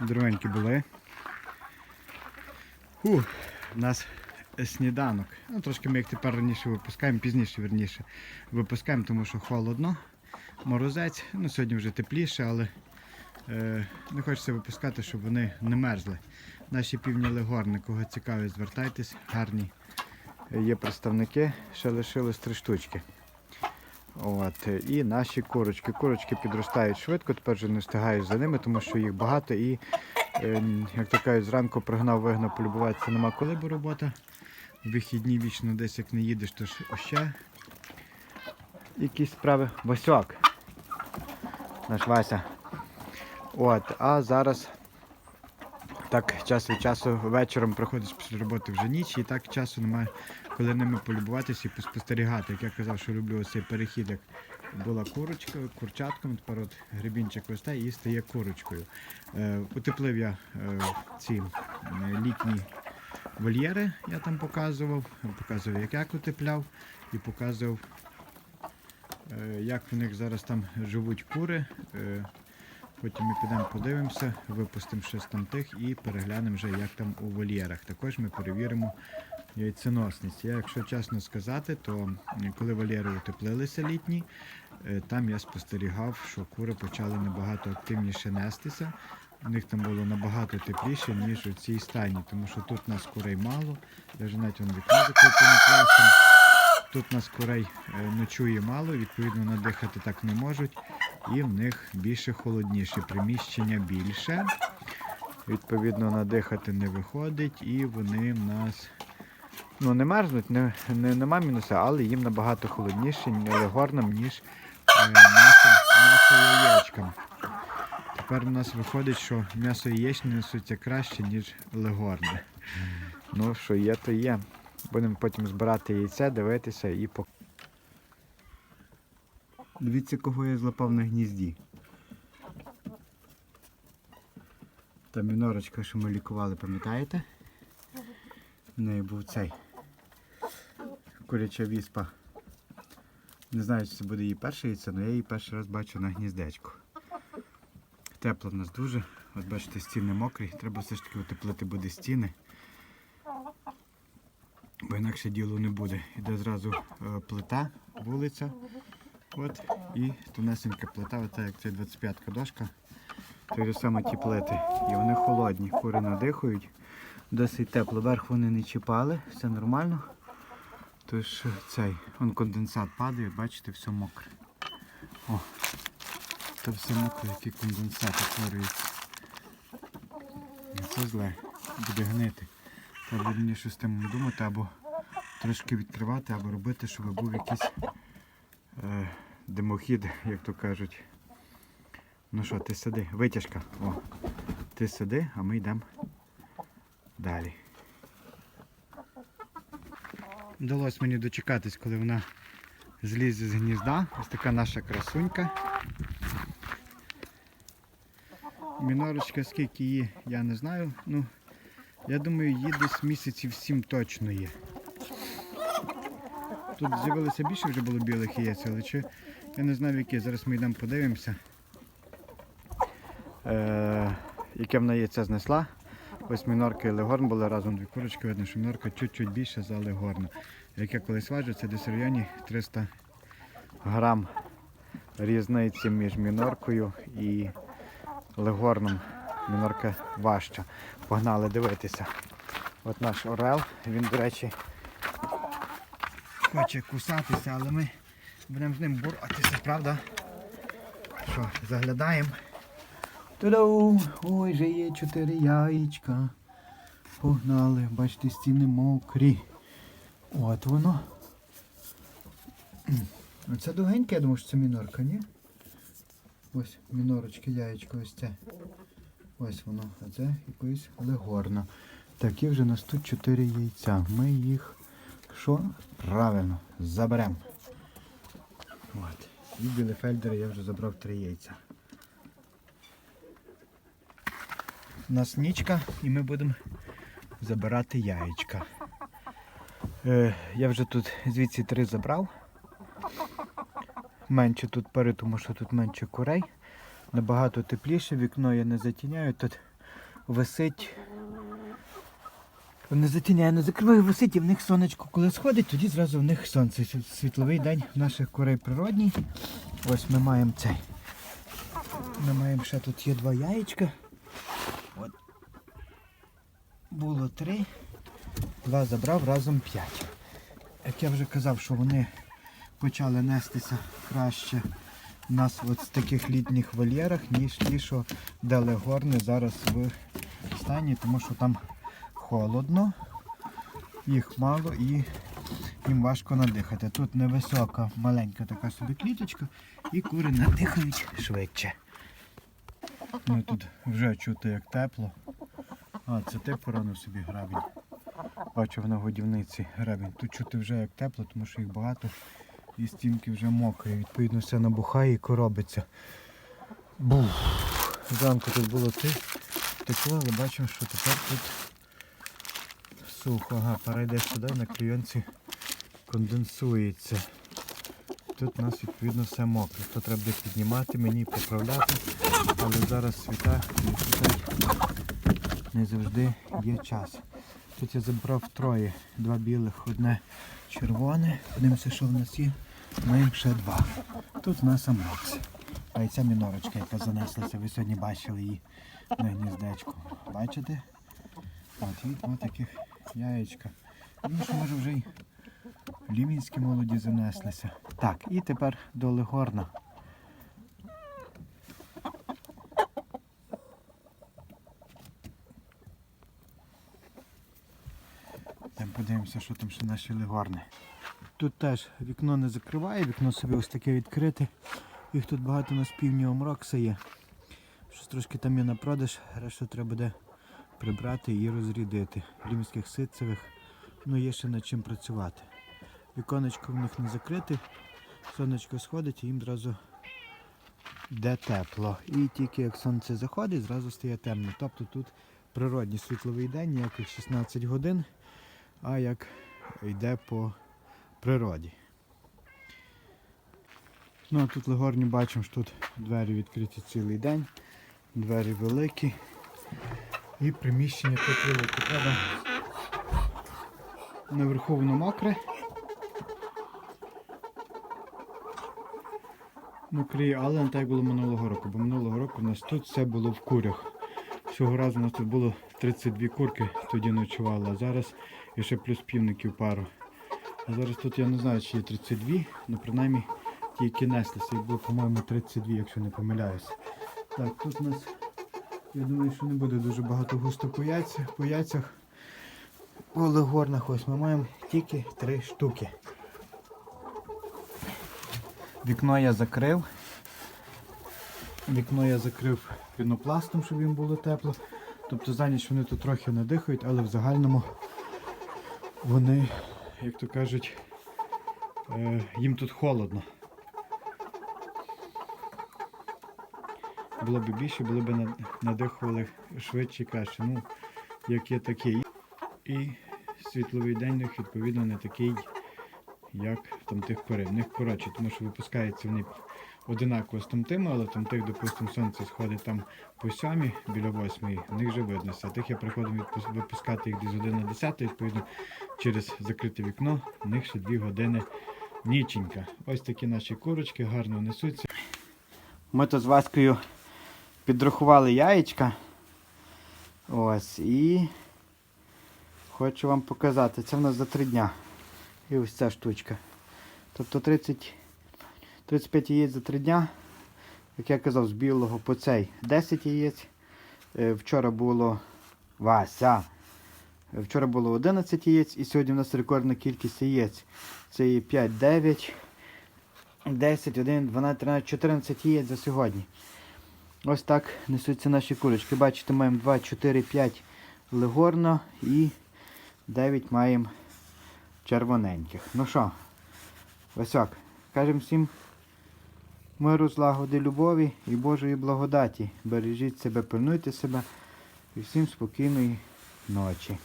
Дровенькі були. У нас сніданок. Ну, трошки ми їх тепер раніше випускаємо, пізніше верніше. Випускаємо, тому що холодно. Морозець. Ну, сьогодні вже тепліше, але е, не хочеться випускати, щоб вони не мерзли. Наші півні легорни, кого цікавить, звертайтесь, гарні є представники, ще лишилось три штучки. От, і наші курочки. Курочки підростають швидко, тепер вже не встигаєш за ними, тому що їх багато і, е, як то кажуть, зранку прогнав, вигнав, полюбуватися нема коли, бо робота. В вихідні вічно десь як не їдеш, то ж ще якісь справи. Васьок. Наш Вася. От, а зараз так час від часу вечором проходиш після роботи вже ніч, і так часу немає, коли ними полюбуватися і поспостерігати. Як я казав, що люблю ось цей перехід, як була курочка, курчатком, тепер от грибінчик росте і стає курочкою. Е, утеплив я е, ці е, літні вольєри, я там показував, показував, як я утепляв, і показував, е, як в них зараз там живуть кури. Е, Потім ми підемо подивимося, випустимо щось там тих і переглянемо вже, як там у вольєрах. Також ми перевіримо яйценосність. Я, якщо чесно сказати, то коли вольєри утеплилися літні, е, там я спостерігав, що кури почали набагато активніше нестися. У них там було набагато тепліше, ніж у цій стайні, тому що тут нас курей мало. Я вже навіть вон вікно закріплене пластом. Тут нас курей е, ночує мало, відповідно надихати так не можуть. І в них більше холодніше, приміщення більше. Відповідно, надихати не виходить, і вони в нас ну, не мерзнуть, не, не, нема мінуса, але їм набагато холодніше легорнам, ніж е, нашим, яєчкам. Тепер у нас виходить, що м'ясо яєчні несуться краще, ніж легорни. Ну, що є, то є. Будемо потім збирати яйця, дивитися і по. Дивіться, кого я злапав на гнізді. Та мінорочка, що ми лікували, пам'ятаєте? В неї був цей куряча віспа. Не знаю, чи це буде її перше яйце, але я її перший раз бачу на гніздечку. Тепло в нас дуже. От бачите, стіни мокрі. Треба все ж таки утеплити буде стіни. Бо інакше діло не буде. Іде зразу е, плита, вулиця. От, і тонесенька плита, ота як це 25-ка дошка. Так же саме ті плити. І вони холодні, кури надихають. Досить тепло. Верх вони не чіпали, все нормально. Тож цей, он конденсат падає, бачите, все мокре. О, це все мокре, який конденсат утворюється. Це зле, буде гнити. Треба мені щось з тим думати, або трошки відкривати, або робити, щоб був якийсь е, димохід, як то кажуть. Ну що, ти сиди, витяжка. О, ти сиди, а ми йдемо далі. Вдалося мені дочекатись, коли вона злізе з гнізда. Ось така наша красунька. Мінорочка, скільки її, я не знаю. Ну, я думаю, їй десь місяців сім точно є. Тут з'явилося більше вже було білих яєць, але чи я не знаю які. Зараз ми йдемо подивимося. Е, яке вона яйце знесла. Ось мінорка і легорн були разом дві курочки, видно, що мінорка чуть-чуть більше за легорна. Як я колись важу, це десь в районі 300 грам різниці між міноркою і легорном. Мінорка важча. Погнали дивитися. От наш орел, він, до речі, хоче кусатися, але ми будемо з ним боротися, правда? Що, заглядаємо. Ту-ду! Ой, же є чотири яєчка. Погнали, бачите, стіни мокрі. От воно. Оце довгеньке, я думаю, що це мінорка, ні? Ось мінорочки, яєчко, ось це. Ось воно, а це якоїсь легорна. Такі вже нас тут 4 яйця. Ми їх що? Правильно, заберемо. От. І білефельдера я вже забрав 3 яйця. У нас нічка і ми будемо забирати яєчка. Е, я вже тут звідси три забрав. Менше тут пари, тому що тут менше курей. Набагато тепліше, вікно я не затіняю. Тут висить. Не затіняє, не закриває, висить і в них сонечко. Коли сходить, тоді зразу в них сонце. Світловий день в наших курей природній. Ось ми маємо цей. Ми маємо ще тут є два яєчка. От. Було три. Два забрав, разом п'ять. Як я вже казав, що вони почали нестися краще у нас от в таких літніх вольєрах, ніж ті, що дали горни зараз в стані, тому що там холодно, їх мало і їм важко надихати. Тут невисока, маленька така собі кліточка, і кури надихають швидше. Ну тут вже чути як тепло. А, це ти поранив собі грабінь. Бачу на годівниці гребінь. Тут чути вже як тепло, тому що їх багато і стінки вже мокрі. Відповідно все набухає і коробиться. Бух. Зранку тут було тепло, але бачимо, що тепер тут сухо. Ага, перейдеш сюди, на клійонці конденсується. Тут у нас відповідно все мокре. То треба буде піднімати, мені поправляти. Але зараз світа не завжди є час. Тут я забрав троє, два білих, одне червоне. Подивимося, що в нас є. Маємо ще два. Тут в нас амакс. А і ця мінорочка, яка занеслася, ви сьогодні бачили її на гніздечку. Бачите? От і два таких яєчка. Ну що може вже й лімінські молоді занеслися. Так, і тепер до легорна. Там подивимося, що там ще наші легорни. Тут теж вікно не закриває, вікно собі ось таке відкрите. Їх тут багато на півдні омрокса є. Щось трошки там є на продаж, решту треба буде прибрати і розрідити. Лімських ситцевих, ну є ще над чим працювати. Віконечко в них не закрите, сонечко сходить і їм зразу йде тепло. І тільки як сонце заходить, зразу стає темно. Тобто тут природній світловий день, ніяких 16 годин, а як йде по природі. Ну а тут легорні бачимо, що тут двері відкриті цілий день, двері великі і приміщення велике. Правда, наверху воно мокре. Мокрі, але не так було минулого року, бо минулого року у нас тут все було в курях. Цього разу у нас тут було 32 курки, тоді ночувало, а зараз ще плюс півників пару. А зараз тут я не знаю, чи є 32, але принаймні ті, які неслися, їх було, по-моєму, 32, якщо не помиляюсь. Так, тут у нас, я думаю, що не буде дуже багато густо по яйцях. По яйцях по легорнах ось ми маємо тільки 3 штуки. Вікно я закрив. Вікно я закрив пінопластом, щоб їм було тепло. Тобто за ніч вони тут трохи не дихають, але в загальному вони, як то кажуть, е, їм тут холодно. Було б більше, були б надихували швидше і краще. Ну, як є такі. І світловий день них відповідно не такий, як там тих курей. В них коротше, тому що випускаються вони одинаково з тамтими, але там тих, допустимо, сонце сходить там по сьомій, біля восьмої, в них вже видно. А тих я приходив випускати їх десь години 10, відповідно, через закрите вікно, в них ще 2 години ніченька. Ось такі наші курочки гарно несуться. Ми то з Ваською підрахували яєчка. Ось і хочу вам показати. Це в нас за 3 дня. І ось ця штучка. Тобто 30, 35 яєць за 3 дня. Як я казав, з білого по цей 10 яєць. Е, Вчора було Вася. Вчора було 11 яєць і сьогодні у нас рекордна кількість яєць. Це є 5, 9, 10, 11, 12, 13, 14 яєць за сьогодні. Ось так несуться наші курочки. Бачите, маємо 2, 4, 5 легорно і 9 маємо червоненьких. Ну що, Васяк, кажемо всім миру, злагоди, любові і Божої благодаті. Бережіть себе, пильнуйте себе і всім спокійної ночі.